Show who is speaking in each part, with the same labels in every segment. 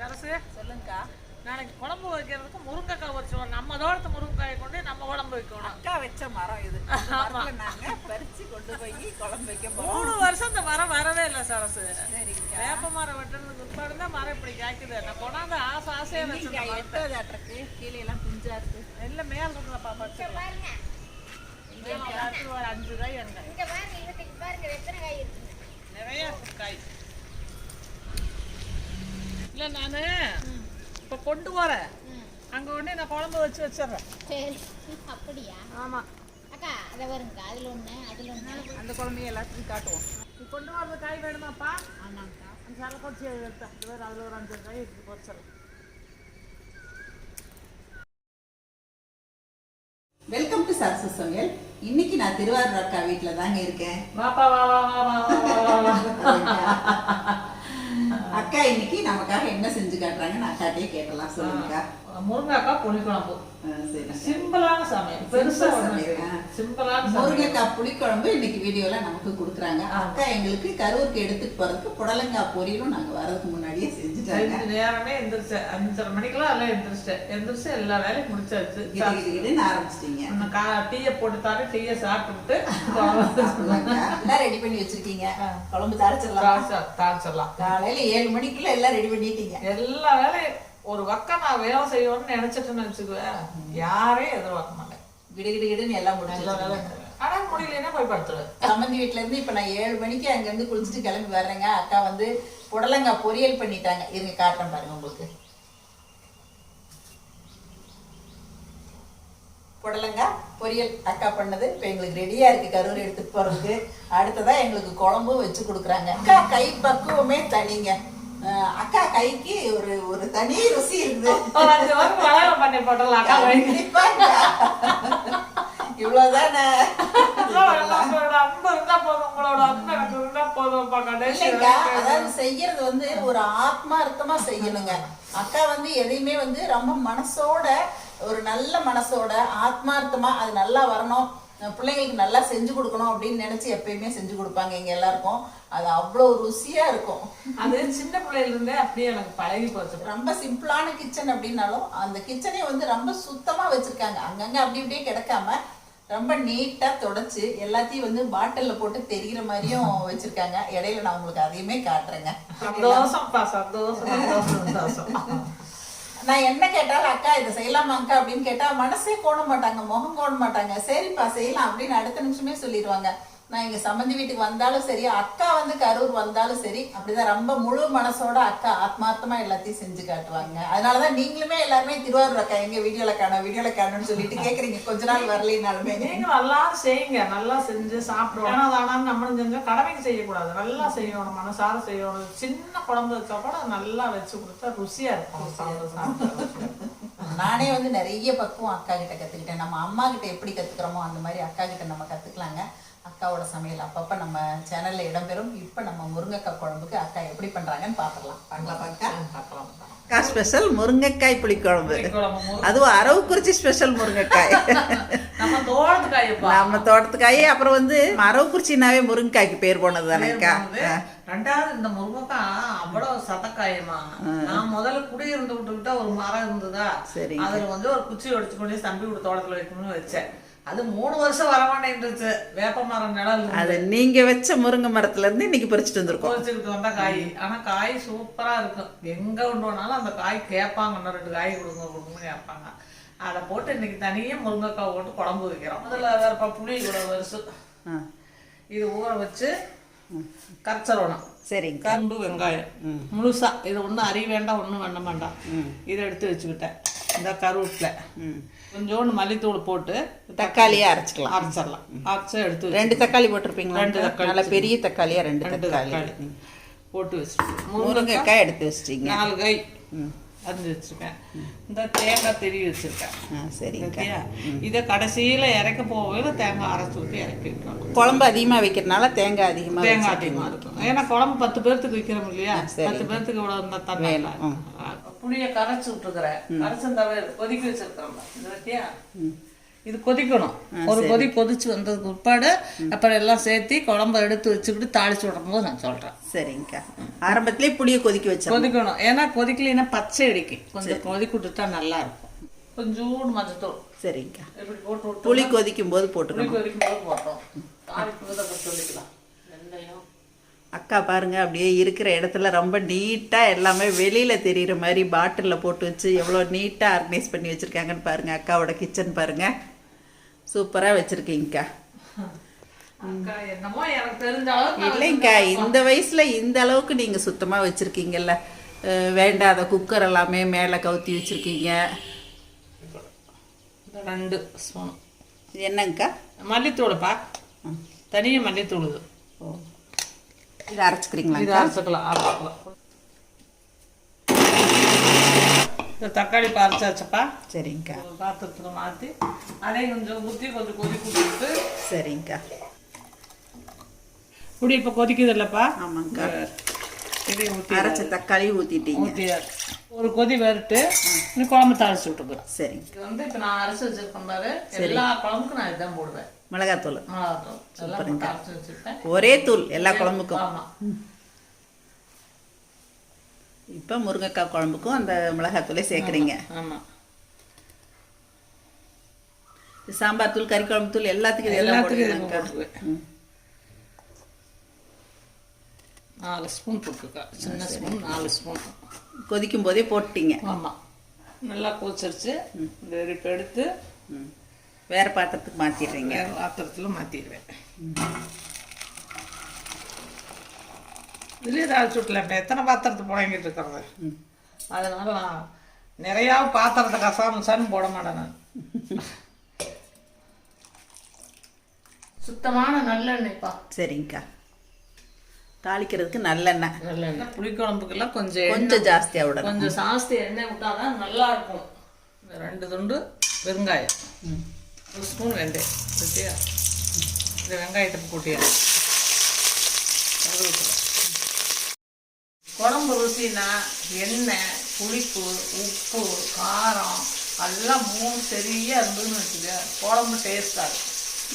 Speaker 1: அரசு
Speaker 2: சொல்லுங்கக்கா.
Speaker 1: நாளைக்கு குழம்பு வைக்கிறதுக்கு முருங்கைக்காய் வச்சுருவோம் நம்ம தோட்டத்து முருங்கைக்காயை கொண்டு நம்ம குழம்பு வைக்கணும்.
Speaker 2: அக்கா வச்ச மரம் இது. இந்த மரத்துல நாங்க பறிச்சு கொண்டு போய் குழம்பு வைக்க போறோம்.
Speaker 1: மூணு வருஷம் இந்த மரம் வரவே இல்லை சரசு. வேப்ப மரம் வெட்டுறதுக்கு பிற்பாடு தான் மரம் இப்படி காய்க்குது. நான் கொண்டாந்து ஆசை ஆசையாக வச்சிருக்கேன்
Speaker 2: எட்டாவது கீழே எல்லாம் பிஞ்சா இருக்கு.
Speaker 1: எல்லாம் மேல இருக்கிறப்பா அடுத்து ஒரு அஞ்சு காய் நிறைய காய். இல்லை நான் இப்போ கொண்டு போகிறேன் அங்கே உடனே நான் குழம்பு வச்சு வச்சிடுறேன்.
Speaker 3: சரி. அப்படியா?
Speaker 1: ஆமாம்
Speaker 3: அக்கா அதை வருங்கக்கா அதுல ஒண்ணு அதுல ஒண்ணு.
Speaker 2: அந்த குழம்பையும் எல்லாத்தையும் காட்டுவோம்.
Speaker 1: நீ கொண்டு வரது காய் வேணுமாப்பா?
Speaker 3: ஆமாங்கக்கா.
Speaker 1: அந்த சலை கொச்சி எடுத்தேன். இது வேறு அதில் ஒரு அஞ்சு காய் இருக்கு பொரிச்சல்
Speaker 4: வெல்கம் டு சரசு சமையல் இன்னைக்கு நான் திருவாரூர் அக்கா வீட்டில் தாங்க இருக்கேன்.
Speaker 1: வாப்பா வா வா வா வா வா வா
Speaker 4: அக்கா இன்னைக்கு நமக்காக என்ன செஞ்சு காட்டுறாங்கன்னு அக்காட்டே கேட்டலாம். சொல்லுங்கக்கா.
Speaker 1: முருங்கைக்காய் புளிக்குழம்பு. சிம்பிளான சமையல். பெருசா. சிம்பிளான
Speaker 4: முருங்கைக்காய் புளிக்குழம்பு இன்னைக்கு வீடியோல நமக்கு கொடுக்குறாங்க. அக்கா எங்களுக்கு கரூருக்கு எடுத்துட்டு போறதுக்கு புடலங்காய் பொரியலும் நாங்க வரதுக்கு முன்னாடியே செஞ்சுட்டாங்க.
Speaker 1: செஞ்சு நேரமே எந்திரிச்சேன் அஞ்சரை மணிக்கெல்லாம் எல்லாம் எந்திரிச்சிட்டேன் எந்திரிச்சு எல்லா வேலையும் முடிச்சாச்சு.
Speaker 4: ஆரம்பிச்சிட்டீங்க.
Speaker 1: டீயை போட்டு தாரு டீயை சாப்பிட்டுட்டு
Speaker 4: எல்லாம் ரெடி பண்ணி வச்சிருக்கீங்க. குழம்பு தாளிச்சிடலாம்?
Speaker 1: தாளிச்சா- தாளிச்சிடலாம்.
Speaker 4: காலையில ஏழு மணிக்குள்ள எல்லாம் ரெடி பண்ணிட்டீங்க.
Speaker 1: எல்லா வேலையும் ஒரு பக்கம் நான் வேலை செய்யணும்னு நினைச்சிட்டுன்னு வச்சுக்குவேன் யாரையும் எதிர்பார்க்க மாட்டேன்
Speaker 4: கிடு கிடு கிடுன்னு எல்லாம் முடிச்சு
Speaker 1: ஆனா முடியலன்னா போய் படுத்துருவேன்.
Speaker 4: சம்மந்தி வீட்ல இருந்து இப்ப நான் ஏழு மணிக்கு அங்க இருந்து குளிச்சுட்டு கிளம்பி வர்றேங்க. அக்கா வந்து புடலங்காய் பொரியல் பண்ணிட்டாங்க. இருங்க காட்டுறேன் பாருங்க உங்களுக்கு. புடலங்காய் பொரியல் அக்கா பண்ணது. இப்ப எங்களுக்கு ரெடியா இருக்கு. கரூர் எடுத்துட்டு போறதுக்கு. அடுத்ததா எங்களுக்கு குழம்பும் வச்சு கொடுக்குறாங்க. அக்கா கை பக்குவமே தனிங்க. அக்கா கைக்கு ஒரு ஒரு தனி ருசி இருக்குது. இவ்வளவுதானே. அதாவது செய்யறது வந்து ஒரு ஆத்மார்த்தமா செய்யணுங்க. அக்கா வந்து எதையுமே வந்து ரொம்ப மனசோட ஒரு நல்ல மனசோட ஆத்மார்த்தமா அது நல்லா வரணும். பிள்ளைங்களுக்கு நல்லா செஞ்சு கொடுக்கணும் அப்படின்னு நினைச்சு எப்பயுமே செஞ்சு கொடுப்பாங்க எங்க எல்லாருக்கும். அது அவ்வளோ ருசியா இருக்கும்.
Speaker 1: அது சின்ன பிள்ளையில இருந்தே அப்படியே எனக்கு பழகி போச்சு.
Speaker 4: ரொம்ப சிம்பிளான கிச்சன் அப்படின்னாலும் அந்த கிச்சனே வந்து ரொம்ப சுத்தமா வச்சிருக்காங்க. அங்கங்க அப்படி இப்படியே கிடக்காம ரொம்ப நீட்டா தொடச்சு எல்லாத்தையும் வந்து பாட்டில்ல போட்டு தெரிகிற மாதிரியும் வச்சிருக்காங்க. இடையில நான் உங்களுக்கு அதையுமே காட்டுறேங்க.
Speaker 1: சந்தோஷம் சந்தோஷம் சந்தோஷம்.
Speaker 4: நான் என்ன கேட்டாலும் அக்கா இதை செய்யலாமா அக்கா? அப்படின்னு கேட்டா மனசே கோண மாட்டாங்க முகம் கோண மாட்டாங்க. சரிப்பா செய்யலாம் அப்படின்னு அடுத்த நிமிஷமே சொல்லிடுவாங்க. நான் இங்க சம்மந்தி வீட்டுக்கு வந்தாலும் சரி அக்கா வந்து கரூர் வந்தாலும் சரி அப்படிதான் ரொம்ப முழு மனசோட அக்கா ஆத்மார்த்தமா எல்லாத்தையும் செஞ்சு காட்டுவாங்க. அதனாலதான் நீங்களுமே எல்லாருமே திருவாரூர் அக்கா எங்க வீடியோல காணும் வீடியோல காணும்னு சொல்லிட்டு கேக்குறீங்க. கொஞ்ச நாள் வரலைனாலுமே.
Speaker 1: நீங்க நல்லா செய்யுங்க நல்லா செஞ்சு சாப்பிடுவோம். தானான்னு நம்மளும் செஞ்சா கடமைக்கு செய்யக்கூடாது. நல்லா செய்யணும் மனசார செய்யணும். சின்ன குழம்பு வச்சா கூட நல்லா வச்சு கொடுத்தா ருசியா இருக்கும். சாப்பிட சாப்பிட
Speaker 4: நானே வந்து நிறைய பக்குவம் அக்கா கிட்ட கத்துக்கிட்டேன். நம்ம அம்மா கிட்ட எப்படி கத்துக்கிறோமோ அந்த மாதிரி அக்கா கிட்ட நம்ம கத்துக்கலாங்க. அக்காவோட சமையல் அப்பப்ப நம்ம சேனல்ல இடம்பெறும். இப்ப நம்ம முருங்கைக்காய் குழம்புக்கு அக்கா எப்படி பண்றாங்கன்னு பாத்திரலாம் பண்ணலாம் அக்கா.
Speaker 1: பார்க்கலாம்
Speaker 4: அக்கா ஸ்பெஷல் முருங்கைக்காய் புளிக்குழம்பு. அதுவும் அரவுக்குறிச்சி ஸ்பெஷல் முருங்கைக்காய்.
Speaker 1: நம்ம
Speaker 4: தோட்டத்துக்காய் அப்புறம் வந்து அரவுக்குறிச்சினாவே முருங்கைக்காய்க்கு பேர் போனது தானேக்கா
Speaker 1: ரெண்டாவது இந்த முருங்கைக்காய் அவ்வளவு சதக்காயமா. நான் முதல்ல குடியிருந்து விட்டுக்கிட்ட ஒரு மரம் இருந்ததா?
Speaker 4: சரிங்க.
Speaker 1: அதுல வந்து ஒரு குச்சி ஒடிச்சு கொண்டு தம்பி விட தோட்டத்துல வைக்கணும்னு வச்சேன். அது மூணு வருஷம் வரமாட்டேன்ருச்சு வேப்ப மரம் நிழல்
Speaker 4: அது நீங்க வச்ச முருங்கை மரத்துல இருந்து இன்னைக்கு பறிச்சுட்டு வந்திருக்கோம்.
Speaker 1: பொறிச்சுக்கிட்டு வந்தா காய். ஆனா காய் சூப்பரா இருக்கும் எங்க கொண்டு போனாலும் அந்த காய் கேட்பாங்க. இன்னும் ரெண்டு காய் கொடுங்க கொடுங்கன்னு கேட்பாங்க. அதை போட்டு இன்னைக்கு தனியா முருங்கைக்காய் போட்டு குழம்பு வைக்கிறோம். அதுல வேறப்பா புளி இவ்வளவு வருஷம் இது ஊற வச்சு கரைச்சிடணும்.
Speaker 4: சரிங்க.
Speaker 1: கரும்பு வெங்காயம். முழுசா. இது ஒன்றும் அறிய வேண்டாம் ஒன்றும் பண்ண வேண்டாம். இதை எடுத்து வச்சுக்கிட்டேன். இந்த கருவேப்பிலை. கொஞ்சோண்டு மல்லித்தூள் போட்டு
Speaker 4: தக்காளியே அரைச்சிக்கலாம்.
Speaker 1: அரைச்சிடலாம். அரைச்சி எடுத்து
Speaker 4: ரெண்டு தக்காளி போட்டிருப்பீங்களா?
Speaker 1: ரெண்டு தக்காளி
Speaker 4: நல்ல பெரிய தக்காளியா ரெண்டு
Speaker 1: ரெண்டு
Speaker 4: தக்காளி.
Speaker 1: போட்டு வச்சுருக்கேன்
Speaker 4: முருங்கைக்காய் எடுத்து வச்சிட்டீங்க.
Speaker 1: நாலு காய் அரிஞ்சு வச்சிருக்கேன். இந்த தேங்காய் திருவி வச்சிருக்கேன்.
Speaker 4: சரிங்க.
Speaker 1: இதை கடைசியில இறக்க போகல தேங்காய் அரைச்சி ஊற்றி இறக்கி விட்டுறோம்
Speaker 4: குழம்பு அதிகமா வைக்கிறதுனால தேங்காய் அதிகமா
Speaker 1: தேங்காய். அதிகமாக இருக்கும். ஏன்னா குழம்பு பத்து பேர்த்துக்கு வைக்கிறோம் இல்லையா. பத்து பேர்த்துக்கு இவ்வளோ இருந்தால் தண்ணி. புளியை கரைச்சி விட்டுருக்குறேன் கரைச்சி இந்த கொதிக்க வச்சிருக்கிறோம் இது வச்சியா இது கொதிக்கணும். ஒரு கொதி கொதிச்சு வந்ததுக்கு பிற்பாடு அப்புறம் எல்லாம் சேர்த்து குழம்ப எடுத்து வச்சுக்கிட்டு தாளிச்சு விடும் போது நான் சொல்றேன்.
Speaker 4: சரிங்கக்கா. ஆரம்பத்திலே புளியை கொதிக்க வச்சோம்
Speaker 1: கொதிக்கணும். ஏன்னா கொதிக்கலைன்னா பச்சை அடிக்கும். கொஞ்சம் கொதிக்க விட்டுட்டா நல்லா இருக்கும் கொஞ்சோண்டு மஞ்சத்தூள்.
Speaker 4: சரிங்கக்கா.
Speaker 1: போட்டு
Speaker 4: புளி கொதிக்கும் போது போட்டுக்கணும்.
Speaker 1: புளி கொதிக்கும் போது போட்டோம் சொல்லிக்கலாம்.
Speaker 4: அக்கா பாருங்க அப்படியே இருக்கிற இடத்துல ரொம்ப நீட்டாக எல்லாமே வெளியில் தெரிகிற மாதிரி பாட்டிலில் போட்டு வச்சு எவ்வளோ நீட்டாக ஆர்கனைஸ் பண்ணி வச்சுருக்காங்கன்னு பாருங்க அக்காவோட கிச்சன் பாருங்க. சூப்பராக வச்சுருக்கீங்கக்கா. இல்லைங்கக்கா இந்த வயசில் இந்த அளவுக்கு நீங்கள் சுத்தமாக வச்சுருக்கீங்கல்ல. வேண்டாத குக்கர் எல்லாமே மேலே கவுத்தி வச்சுருக்கீங்க.
Speaker 1: ரெண்டு ஸ்பூன்
Speaker 4: என்னங்கக்கா?
Speaker 1: மல்லித்தூளுப்பா. தனியாக மல்லித்தூள் இது.
Speaker 4: ஓ. இது அரைச்சிக்கிறீங்களா
Speaker 1: இது அரைச்சிக்கலாம். அரைச்சிக்கலாம் இந்த தக்காளி பறிச்சாச்சப்பா
Speaker 4: சரிங்கக்கா.
Speaker 1: பாத்திரத்துல மாற்றி அதையும் கொஞ்சம் ஊற்றி கொஞ்சம் கொதி கொடுத்துட்டு.
Speaker 4: சரிங்கக்கா.
Speaker 1: இப்படி இப்போ கொதிக்குது இல்லைப்பா
Speaker 4: ஆமாங்கக்கா
Speaker 1: ஊற்றி
Speaker 4: அரைச்ச தக்காளி ஊற்றிட்டீங்க
Speaker 1: ஊற்றி ஒரு கொதி வறுட்டு இன்னும் குழம்பு தாளிச்சு விட்டுக்கிறேன்
Speaker 4: சரிங்க.
Speaker 1: இது வந்து இப்போ நான் அரைச்சி வச்சிருக்கேன் பாரு. எல்லா குழம்புக்கும் நான் இதுதான் போடுவேன்.
Speaker 4: மிளகாத்தூள்.
Speaker 1: வச்சிருப்பேன்
Speaker 4: ஒரே தூள் எல்லா குழம்புக்கும். இப்போ முருங்கைக்காய் குழம்புக்கும் அந்த மிளகாத்தூளை சேர்க்குறீங்க.
Speaker 1: ஆமாம்
Speaker 4: சாம்பார் தூள் கறி குழம்பு தூள் எல்லாத்துக்கும்
Speaker 1: எல்லாத்துக்கும் நாலு ஸ்பூன் போட்டுருக்கா சின்ன ஸ்பூன் நாலு ஸ்பூன்.
Speaker 4: கொதிக்கும் போதே போட்டுட்டீங்க
Speaker 1: ஆமாம் நல்லா கொதிச்சிருச்சு. எடுத்து.
Speaker 4: வேற பாத்திரத்துக்கு மாற்றிடுறீங்க
Speaker 1: வேறு பாத்திரத்தில் மாற்றிடுவேன் இதுலேயே தாளிச்சு விட்டல இப்போ எத்தனை பாத்திரத்தை புடங்கிட்டு இருக்கிறது? அதனால நான் நிறையா பாத்திரத்தை கசாமசான்னு போட மாட்டேன் நான். சுத்தமான நல்லெண்ணெய்ப்பா
Speaker 4: சரிங்கக்கா. தாளிக்கிறதுக்கு நல்லெண்ணெய்.
Speaker 1: நல்லெண்ணெய். புளிக்குழம்புக்கெல்லாம் கொஞ்சம்
Speaker 4: கொஞ்சம் ஜாஸ்தியாக விடணும்.
Speaker 1: கொஞ்சம் ஜாஸ்தி எண்ணெய் விட்டாதான் நல்லா இருக்கும். இந்த ரெண்டு துண்டு வெங்காயம். ஒரு ஸ்பூன் வெந்தயம் சரியா இந்த வெங்காயத்தை கூட்டியா? குழம்பு ருசினா எண்ணெய் புளிப்பு உப்பு காரம் எல்லாம் மூணு சரியா இருந்ததுன்னு வச்சுக்க குழம்பு டேஸ்டாக இருக்கும்.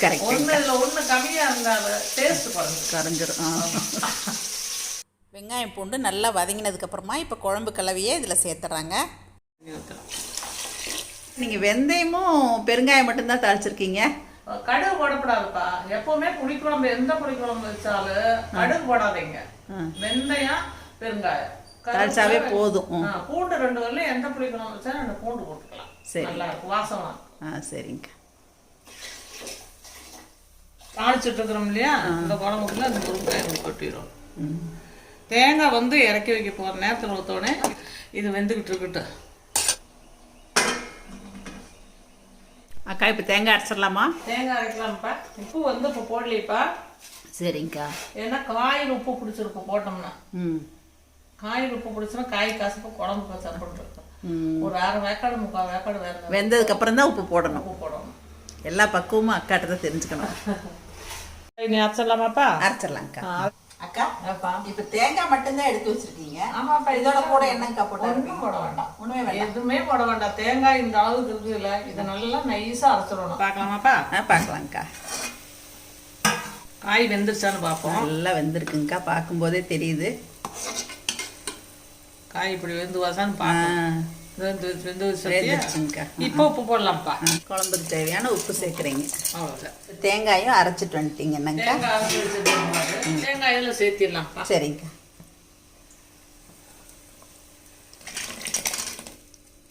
Speaker 4: கரெக்ட்
Speaker 1: ஒன்று இல்லை ஒன்று கம்மியாக இருந்தாலும் டேஸ்ட் குறைஞ்சிரும்.
Speaker 4: கரைஞ்சிரும் ஆ. வெங்காயம் பூண்டு நல்லா வதங்கினதுக்கு அப்புறமா இப்போ குழம்பு கலவையே இதில் சேர்த்துறாங்க. நீங்கள் வெந்தயமும் பெருங்காயம் மட்டும்தான் தாளிச்சிருக்கீங்க.
Speaker 1: கடுகு போடக்கூடாதுப்பா. எப்பவுமே புளிக்குழம்பு எந்த புளிக்குழம்பு வச்சாலும் கடுகு போடாதீங்க. வெந்தயம் பெருங்காயம்.
Speaker 4: தாளிச்சாவே போதும்.
Speaker 1: பூண்டு ரெண்டு வரல எந்த புளிக்குழம்பு வச்சாலும் ரெண்டு பூண்டு போட்டுக்கலாம்.
Speaker 4: சரி.
Speaker 1: நல்லா இருக்கும். வாசமா.
Speaker 4: ஆ சரிங்க.
Speaker 1: தாளிச்சுட்டு இருக்கிறோம் இல்லையா? இந்த குழம்புக்குள்ள அந்த முருங்காய் கொட்டிடும் தேங்காய் வந்து இறக்கி வைக்க போற நேரத்தில் ஊற்றோடனே இது வெந்துக்கிட்டு இருக்கட்டும்.
Speaker 4: அக்கா இப்போ தேங்காய் அரைச்சிடலாமா?
Speaker 1: தேங்காய் அரைக்கலாம்ப்பா. உப்பு வந்து இப்போ போடலைப்பா.
Speaker 4: சரிங்கக்கா
Speaker 1: ஏன்னா காயில் உப்பு பிடிச்சிருக்கும் போட்டோம்னா.
Speaker 4: ம்.
Speaker 1: காயில் உப்பு பிடிச்சுன்னா காய் கசப்பு குழம்பு கசப்புன்னு இருக்கும்
Speaker 4: ம்.
Speaker 1: ஒரு அரை வேக்காடு முக்கால் வேக்காடு வேற
Speaker 4: வெந்ததுக்கு அப்புறம் தான் உப்பு போடணும்.
Speaker 1: உப்பு போடணும்.
Speaker 4: எல்லா பக்குவமும் அக்காட்ட தான் தெரிஞ்சுக்கணும்.
Speaker 1: நீ அரைச்சிடலாமாப்பா?
Speaker 4: அரைச்சிடலாங்கக்கா அக்கா
Speaker 1: ஏப்பா
Speaker 4: இப்போ தேங்காய் மட்டும்தான் எடுத்து வச்சிருக்கீங்க.
Speaker 1: ஆமாப்பா
Speaker 4: இதோட கூட என்னங்கக்கா போட்டு
Speaker 1: ஒன்றும் போட வேண்டாம்.
Speaker 4: வேண்டாம்.
Speaker 1: எதுவுமே போட வேண்டாம். தேங்காய் இந்த அளவுக்கு இருக்குதுல்ல இதை நல்லா நைஸாக அரைச்சிடணும். பார்க்கலாமாப்பா?
Speaker 4: ஆ
Speaker 1: காய் வெந்துருச்சான்னு பார்ப்போம்.
Speaker 4: நல்லா வெந்திருக்குங்கக்கா பார்க்கும்போதே தெரியுது.
Speaker 1: காய் இப்படி வெந்து வாசான்னு பார்ப்போம்
Speaker 4: வெந்துருச்சுங்கக்கா
Speaker 1: இப்போ உப்பு போடலாம்ப்பா.
Speaker 4: குழம்புக்கு தேவையான உப்பு சேர்க்குறீங்க.
Speaker 1: அவ்வளோதான்
Speaker 4: தேங்காயும் அரைச்சிட்டு வந்துட்டீங்க என்னங்கக்கா
Speaker 1: தேங்காய் அரைச்சி வச்சிருக்கோம் தேங்காய் இதில் சேர்த்திடலாம்ப்பா.
Speaker 4: சரிங்கக்கா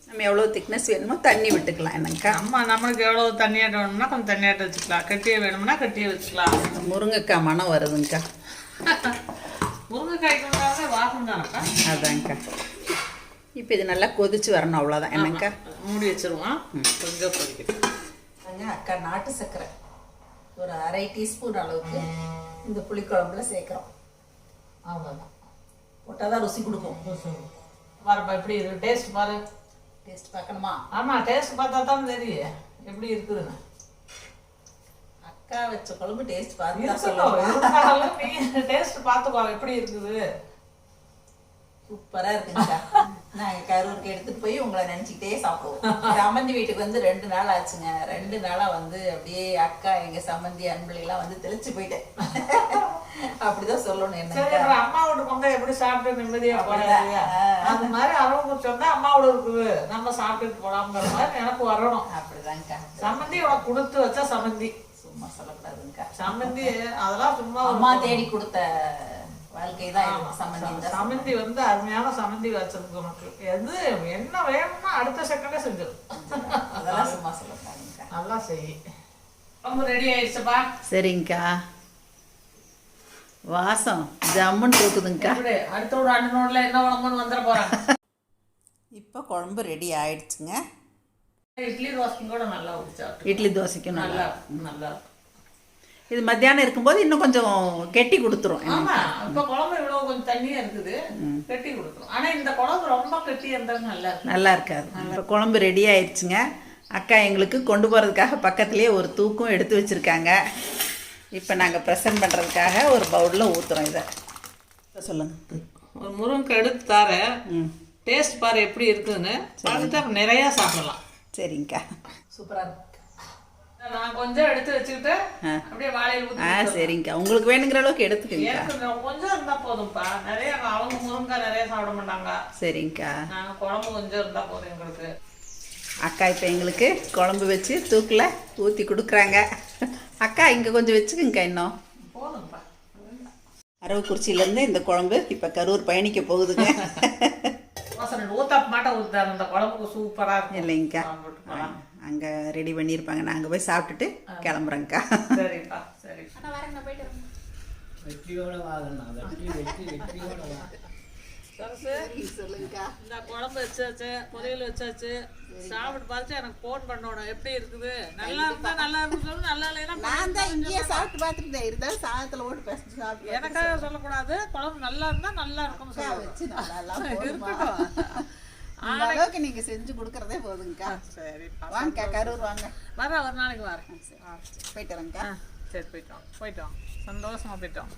Speaker 4: நம்ம எவ்வளோ திக்னஸ் வேணுமோ தண்ணி விட்டுக்கலாம் என்னங்கக்கா
Speaker 1: அம்மா நம்மளுக்கு எவ்வளோ தண்ணியாட்ட வேணும்னா கொஞ்சம் தண்ணியாட்ட வச்சுக்கலாம். கட்டியே வேணும்னா கட்டியே வச்சுக்கலாம்.
Speaker 4: முருங்கைக்காய் மனம் வருதுங்கக்கா
Speaker 1: முருங்கைக்காய்க்கு வாசம் தானப்பா?
Speaker 4: அதாங்க்கா இப்போ இது நல்லா கொதிச்சு வரணும் அவ்வளோதான் என்னங்கக்கா
Speaker 1: மூடி வச்சிருவோம். கொஞ்சம் கொதிக்கட்டும்
Speaker 4: அக்கா நாட்டு சர்க்கரை. ஒரு அரை டீஸ்பூன் அளவுக்கு இந்த புளிக்குழம்புல சேர்க்குறோம்.
Speaker 1: அவ்வளோதான்
Speaker 4: போட்டால் தான் ருசி கொடுக்கும்.
Speaker 1: பாருப்பா எப்படி இருக்கு? டேஸ்ட் பாரு.
Speaker 4: டேஸ்ட் பார்க்கணுமா?
Speaker 1: ஆமாம் டேஸ்ட் பார்த்தா தான் தெரியும். எப்படி இருக்குதுன்னு.
Speaker 4: அக்கா வச்ச குழம்பு டேஸ்ட் பார்த்து
Speaker 1: டேஸ்ட் பார்த்துக்கோ எப்படி இருக்குது.
Speaker 4: சூப்பராக இருக்குங்கக்கா நாங்கள் கரூருக்கு எடுத்துட்டு போய் உங்களை நினைச்சுக்கிட்டே சாப்பிடுவோம். சம்மந்தி வீட்டுக்கு வந்து ரெண்டு நாள் ஆச்சுங்க. ரெண்டு நாளா வந்து அப்படியே அக்கா எங்க சம்மந்தி அன்புலாம் வந்து தெளிச்சு போயிட்டேன். அப்படிதான் சொல்லணும் என்ன
Speaker 1: வீட்டு பொங்க எப்படி சாப்பிட்டு நிம்மதியா போறாங்க. அது மாதிரி அரவங்குறிச்சி வந்தா அம்மா வீடு இருக்குது. நம்ம சாப்பிட்டுட்டு போலாம்ங்கிற மாதிரி நினப்பு வரணும்.
Speaker 4: அப்படிதான்க்கா.
Speaker 1: சம்மந்தி உனக்கு கொடுத்து வச்சா சம்மந்தி.
Speaker 4: சும்மா சொல்லக்கூடாதுங்கக்கா
Speaker 1: சம்மந்தி அதெல்லாம் சும்மா
Speaker 4: அம்மா தேடி கொடுத்த வாழ்க்கை தான் சம்மந்தி
Speaker 1: வந்து அருமையான சம்மந்தி வச்சிருக்கு உனக்கு எது என்ன வேணும்னா அடுத்த செகண்டே செஞ்சிடும்
Speaker 4: அதெல்லாம் சும்மா சொல்லக்கூடாதுங்கக்கா
Speaker 1: நல்லா செய். ரொம்ப ரெடி ஆயிடுச்சுப்பா.
Speaker 5: சரிங்கக்கா. வாசம் ஜம்முன்னு தூக்குதுங்கக்கா.
Speaker 1: எப்படி அடுத்த ஒரு ரெண்டு நோட்ல என்ன உடம்புன்னு வந்துட போறாங்க.
Speaker 4: இப்போ குழம்பு ரெடி ஆயிடுச்சுங்க.
Speaker 1: இட்லி தோசைக்கும் கூட நல்லா
Speaker 5: இட்லி தோசைக்கும் நல்லா
Speaker 1: நல்லா இருக்கும்.
Speaker 5: இது மத்தியானம் இருக்கும்போது இன்னும் கொஞ்சம் கெட்டி கொடுத்துரும்
Speaker 1: ஆமா இப்ப குழம்பு இவ்வளவு கொஞ்சம் தண்ணியா இருக்குது. கெட்டி கொடுக்கும் ஆனா இந்த குழம்பு ரொம்ப கெட்டியா இருந்தாலும் நல்லா இருக்கும்.
Speaker 5: நல்லா இருக்காது. இப்போ குழம்பு ரெடி ஆயிடுச்சுங்க அக்கா எங்களுக்கு கொண்டு போகிறதுக்காக பக்கத்துலேயே ஒரு தூக்கும் எடுத்து வச்சுருக்காங்க. இப்போ நாங்கள் ப்ரெசன்ட் பண்ணுறதுக்காக ஒரு பவுலில் ஊற்றுறோம் இதை. சொல்லுங்கள்
Speaker 1: ஒரு முருங்கை எடுத்து தரேன் டேஸ்ட் பாரு எப்படி இருக்குன்னு பார்த்துட்டு அப்புறம் நிறைய சாப்பிடலாம்.
Speaker 5: சரிங்கக்கா.
Speaker 4: சூப்பரா இருக்கு
Speaker 1: நான் கொஞ்சம் எடுத்து வச்சுக்கிட்டு அப்படியே வாழையில
Speaker 5: ஆ சரிங்கக்கா. உங்களுக்கு வேணுங்கிற அளவுக்கு
Speaker 1: நான் கொஞ்சம் இருந்தா போதும்ப்பா. நிறைய அவங்க முருங்கை நிறைய சாப்பிட மாட்டாங்க.
Speaker 5: சரிங்கக்கா.
Speaker 1: நாங்க குழம்பு கொஞ்சம் இருந்தா போதும் எங்களுக்கு.
Speaker 5: அக்கா இப்போ எங்களுக்கு குழம்பு வச்சு தூக்கில் ஊற்றி கொடுக்குறாங்க. அக்கா இங்கே கொஞ்சம் வச்சுக்கோங்கக்கா இன்னும்.
Speaker 1: போதும்ப்பா.
Speaker 5: அரவக்குறிச்சியிலேருந்து இந்த குழம்பு இப்போ கரூர் பயணிக்க போகுதுங்க.
Speaker 1: ஊத்தாப்பு மாட்ட ஊத்தாரு அந்த குழம்புக்கு சூப்பரா இருக்கும்.
Speaker 5: இல்லைங்கக்கா. அங்கே ரெடி பண்ணியிருப்பாங்க நாங்கள் போய் சாப்பிட்டுட்டு கிளம்புறோங்க்கா
Speaker 1: சரிப்பா சரி.
Speaker 3: ஆனால் வரேன் நான் போயிட்டு வரேன்.
Speaker 6: வெற்றியோட வெற்றி வெற்றி
Speaker 1: இந்த குழம்பு வச்சாச்சு பொரியல் வச்சாச்சு. சாப்பிட்டு பார்த்து எனக்கு ஃபோன் பண்ணணும் எப்படி இருக்குது? நல்லா இருந்தா நல்லா இருக்கு சொல்லு நல்லா இல்லைன்னா
Speaker 4: நான் தான் இங்கேயே சாப்பிட்டு பார்த்துட்டு இருந்தாலும் சாதத்துல ஓட்டு பேசிட்டு சாப்பிட்டு
Speaker 1: எனக்காக சொல்லக்கூடாது குழம்பு நல்லா இருந்தா நல்லா இருக்கும்
Speaker 4: வச்சு நல்லா?
Speaker 1: இருக்கட்டும்.
Speaker 4: இந்த அளவுக்கு நீங்க செஞ்சு கொடுக்கறதே போதுங்கக்கா.
Speaker 1: சரிப்பா
Speaker 4: வாங்கக்கா கரூர் வாங்க.
Speaker 1: வரேன் ஒரு நாளைக்கு வரேன்.
Speaker 4: போயிட்டு வரேங்கக்கா
Speaker 1: சரி போயிட்டோம் போயிட்டோம் சந்தோஷமா போயிட்டோம்